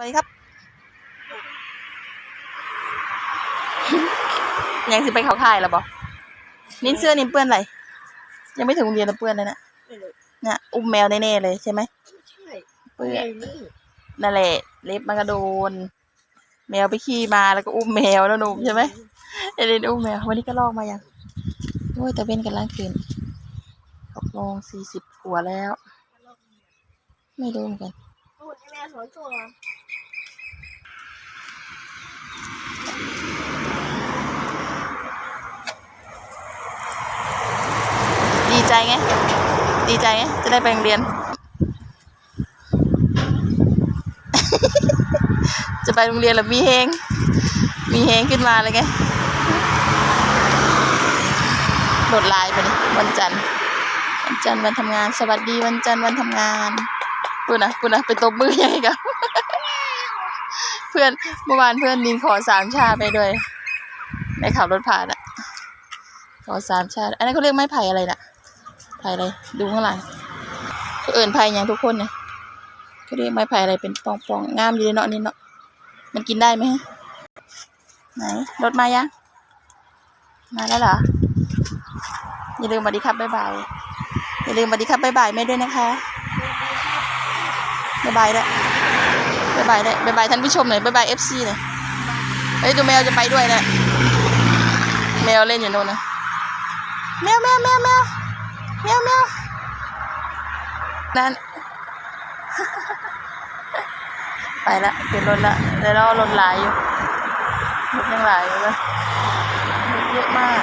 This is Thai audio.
วัสดีครับยังสิไปเขาค่ายแล้วบอนิ้นเสื้อนิ้นเปื้อนอะไรยังไม่ถึงโรงเรียนแล้วเปื้อนเลยนะไม่รู้เนี่ยอุ้มแมวแน่ๆเลยใช่ไหมไม่ใช่เปื้อนไงนี่นั่นแหละ เล็บมันก็โดน แมวไปขี้มาแล้วก็อุ้มแมวแล้วหนุ่มใช่ไหมเอเลนอุ้มแมววันนี้ก็ลอกมายังโอ้ยแต่เว้นกันล่างคืนหกโมงสี่สิบกว่าแล้ว ไม่รู้เหมือนกันพูดให้แม่สอนตัว ใจไง ดีใจไง จะได้ไปโรงเรียน จะไปโรงเรียนแล้วมีเฮง มีเฮงขึ้นมาเลยไงโหลดไลน์ไปเลยวันจันทร์ วันจันทร์วันทำงาน สวัสดีวันจันทร์วันทำงานพูดนะพูดนะไปตบมือใหญ่กับเพื่อนเมื่อวานเพื่อนนินขอสามชาไปด้วยในขับรถผ่านอะขอสามชา อันนั้นเขาเรียกไม้ไผ่อะไรน่ะ ไผ่อะไรดูข้างหลังเขาเอินไผ่อย่างทุกคนเนี่ยเขาเรียกไม้ไผ่อะไรเป็นปองๆงงามอยู่เลยเนาะนี่เนาะมันกินได้ไหมไหนรถมายังมาแล้วเหรออย่าลืมสวัสดีครับบ๊ายบายอย่าลืมสวัสดีครับบ๊ายบายแม่ด้วยนะคะบ๊ายบายด้วยบ๊ายบายด้วยบ๊ายบายท่านผู้ชมหน่อยบ๊ายบายเอฟซีหน่อยเฮ้ยดูแมวจะไปด้วยนะแมวเล่นอยู่โน่นนะแมวแมวแมวแมว เมียวเมียวนั่น ไปละเปลี่ยนรถละเดี๋ยวรอรถหลายอยู่รถยังหลายอยู่เลยรถเยอะมาก